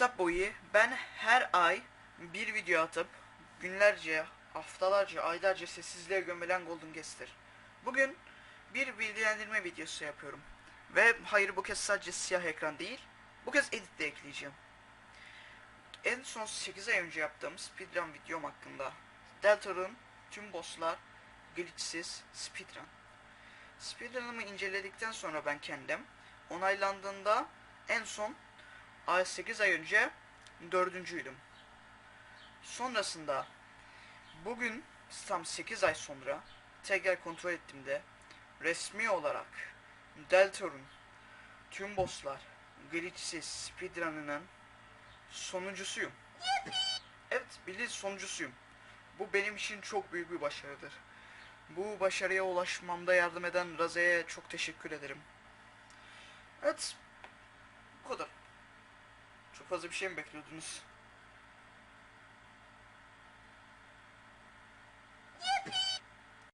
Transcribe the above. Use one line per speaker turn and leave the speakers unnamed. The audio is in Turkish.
Boyu ben her ay bir video atıp günlerce, haftalarca, aylarca sessizliğe gömülen Golden Guest'tir. Bugün bir bilgilendirme videosu yapıyorum. Ve hayır bu kez sadece siyah ekran değil, bu kez edit de ekleyeceğim. En son 8 ay önce yaptığım speedrun videom hakkında Deltar'ın tüm bosslar glitchsiz speedrun. Speedrun'ımı inceledikten sonra ben kendim onaylandığında en son ay 8 ay önce dördüncüydüm. Sonrasında bugün tam 8 ay sonra tekrar kontrol ettiğimde resmi olarak Deltarune tüm bosslar glitchsiz speedrun'ının sonuncusuyum. Evet bildiğiniz sonuncusuyum. Bu benim için çok büyük bir başarıdır. Bu başarıya ulaşmamda yardım eden Raze'ye çok teşekkür ederim. Evet. Bu kadar. Çok fazla bir şey mi bekliyordunuz?